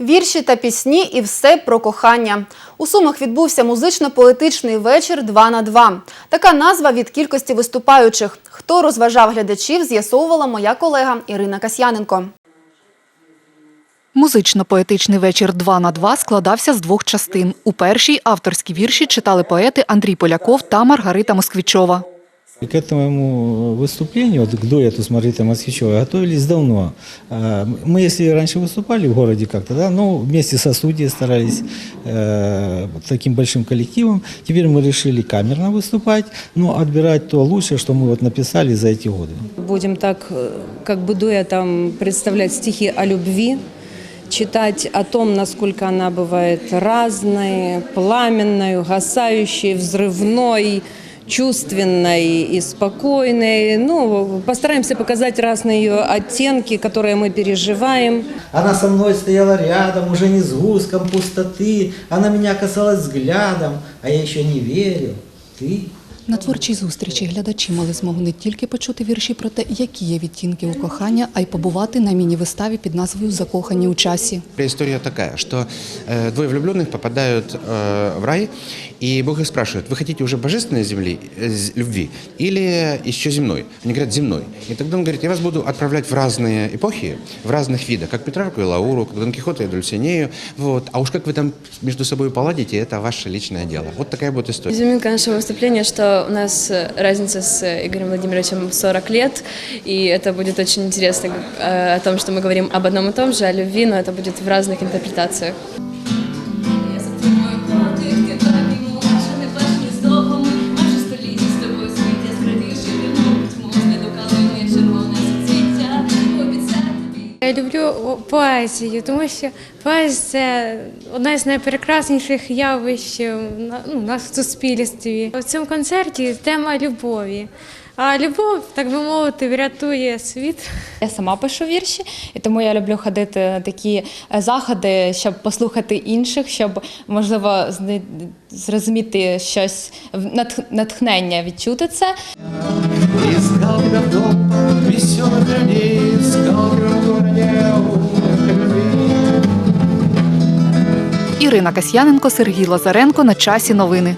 Вірші та пісні і все про кохання. У Сумах відбувся музично-поетичний вечір «Два на два». Така назва від кількості виступаючих. Хто розважав глядачів, з'ясовувала моя колега Ірина Касьяненко. Музично-поетичний вечір «Два на два» складався з двох частин. У першій авторські вірші читали поети Андрій Поляков та Маргарита Москвічова. К этому выступлению, вот к дуэту с Маргаритой Москвичевой, готовились давно. А, Мы, если раньше выступали в городе как-то, да, ну, вместе со студией старались э, таким большим коллективом. Теперь мы решили камерно выступать, но отбирать то лучшее, что мы вот написали за эти годы. Будем так, э, как бы дуэтом представлять стихи о любви, читать о том, насколько она бывает разной, пламенной, угасающей, взрывной, чувственной и спокойной. Ну, постараемся показать разные ее оттенки, которые мы переживаем. Она со мной стояла рядом, уже не с гуском пустоты. Она меня касалась взглядом, а я еще не верил. Ты На творчій зустрічі глядачі мали змогу не тільки почути вірші про те, які є відтінки у кохання, а й побувати на міні-виставі під назвою Закохані у часі. История такая, что э, двое влюбленных попадают э, в рай, и Бог их спрашивает, вы хотите уже божественной земли, э, з- любви или еще земной? Они говорят, земной. И тогда он говорит, я вас буду отправлять в разные эпохи, в разных видах, как Петрарку и Лауру, как Дон Кихота и Дульсинею, вот. а уж как вы там между собой поладите, это ваше личное дело. Вот такая вот история. Изюминка нашего выступления, что у нас э, разница с э, Игорем Владимировичем в 40 лет, и это будет очень интересно э, о том, что мы говорим об одном и том же, о любви, но это будет в разных интерпретациях. Люблю поезію, тому що поезія це одне з найпрекрасніших явищ е, на- ну, у нас в суспільстві. В цьому концерті тема любові. А любов, так би мовити, врятує світ. Я сама пишу вірші, і тому я люблю ходити на такі е, заходи, щоб послухати інших, щоб можливо зрозуміти щось в- натх- натхнення відчути це. Искал в веселых людей, Ірина Касьяненко, Сергій Лазаренко. На часі новини.